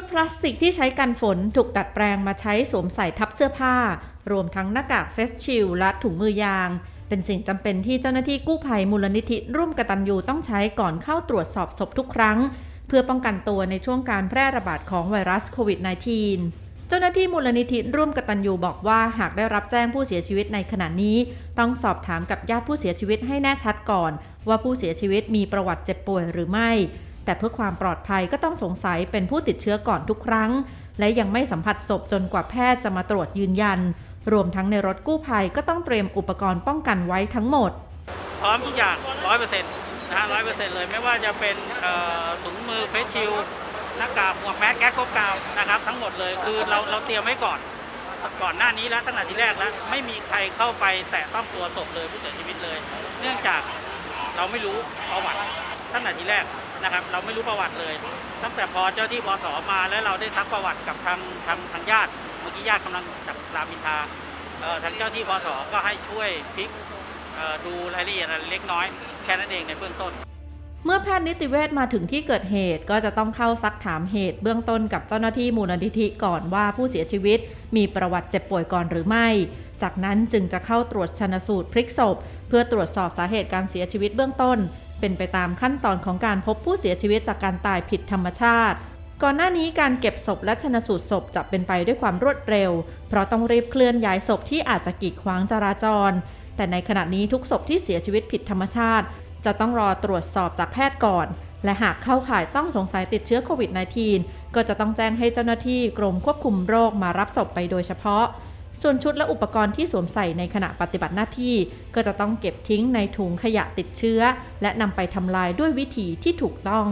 ดพลาสติกที่ใช้กันฝนถูกดัดแปลงมาใช้สวมใส่ทับเสื้อผ้า รวมทั้งหน้ากากเฟสชิลและถุงมือยาง เป็นสิ่งจำเป็นที่เจ้าหน้าที่กู้ภัยมูลนิธิร่วมกตัญญูต้องใช้ก่อนเข้าตรวจสอบศพทุกครั้ง เพื่อป้องกันตัวในช่วงการแพร่ระบาดของไวรัสโควิด -19 เจ้าหน้าที่มูลนิธิร่วมกตัญญูบอกว่าหากได้รับแจ้งผู้เสียชีวิตในขณะนี้ ต้องสอบถามกับญาติผู้เสียชีวิตให้แน่ชัดก่อน ว่าผู้เสียชีวิตมีประวัติเจ็บป่วยหรือไม่ แต่เพื่อความปลอดภัยก็ต้องสงสัยเป็นผู้ติดเชื้อก่อนทุกครั้ง และยังไม่สัมผัสศพจนกว่าแพทย์จะมาตรวจยืนยัน รวมทั้งในรถกู้ภัยก็ต้องเตรียมอุปกรณ์ป้องกันไว้ทั้งหมด พร้อมทุกอย่างร้อยเปอร์เซ็นต์นะฮะร้อยเปอร์เซ็นต์เลยไม่ว่าจะเป็นถุงมือเฟสชิลหน้ากากหมวกแมสแก๊สครบกาวนะครับ ทั้งหมดเลยคือเราเราเตรียมไว้ก่อนก่อนหน้านี้แล้วตั้งแต่ที่แรกแล้วไม่มีใครเข้าไปแตะต้องตัวศพเลยผู้เสียชีวิตเลย เนื่องจากเราไม่รู้ประวัติตั้งแต่ที่แรก นะครับ เราไม่รู้ประวัติเลย ตั้งแต่พอเจ้าที่บสมาแล้วเราได้ทักประวัติกับทางทางทางญาติเมื่อกี้ญาติกำลังจากรามอินทาทางเจ้าที่บสก็ให้ช่วยพลิกเอ่อดูรายละเอียดอะไรเล็กน้อยแค่นั้นเองในเบื้องต้นเมื่อแพทย์นิติเวชมาถึงที่เกิดเหตุก็จะต้องเข้าซักถามเหตุเบื้องต้นกับเจ้าหน้าที่มูลนิธิก่อนว่าผู้เสียชีวิต มีประวัติเจ็บป่วยก่อนหรือไม่ จากนั้นจึงจะเข้าตรวจชนสูตรพลิกศพ เพื่อตรวจสอบสาเหตุการเสียชีวิตเบื้องต้น เป็นไปตามขั้นตอนของการพบผู้เสียชีวิตจากการตายผิดธรรมชาติ ก่อนหน้านี้การเก็บศพและชนสูตรศพจะเป็นไปด้วยความรวดเร็ว เพราะต้องรีบเคลื่อนย้ายศพที่อาจจะกีดขวางจราจร แต่ในขณะนี้ทุกศพที่เสียชีวิตผิดธรรมชาติ จะต้องรอตรวจสอบจากแพทย์ก่อน และหากเข้าข่ายต้องสงสัยติดเชื้อโควิด -19 ก็จะต้องแจ้งให้เจ้าหน้าที่กรมควบคุมโรคมารับศพไปโดยเฉพาะ ส่วนชุดและอุปกรณ์ที่สวมใส่ในขณะปฏิบัติหน้าที่ ก็จะต้องเก็บทิ้งในถุงขยะติดเชื้อ และนำไปทำลายด้วยวิธีที่ถูกต้อง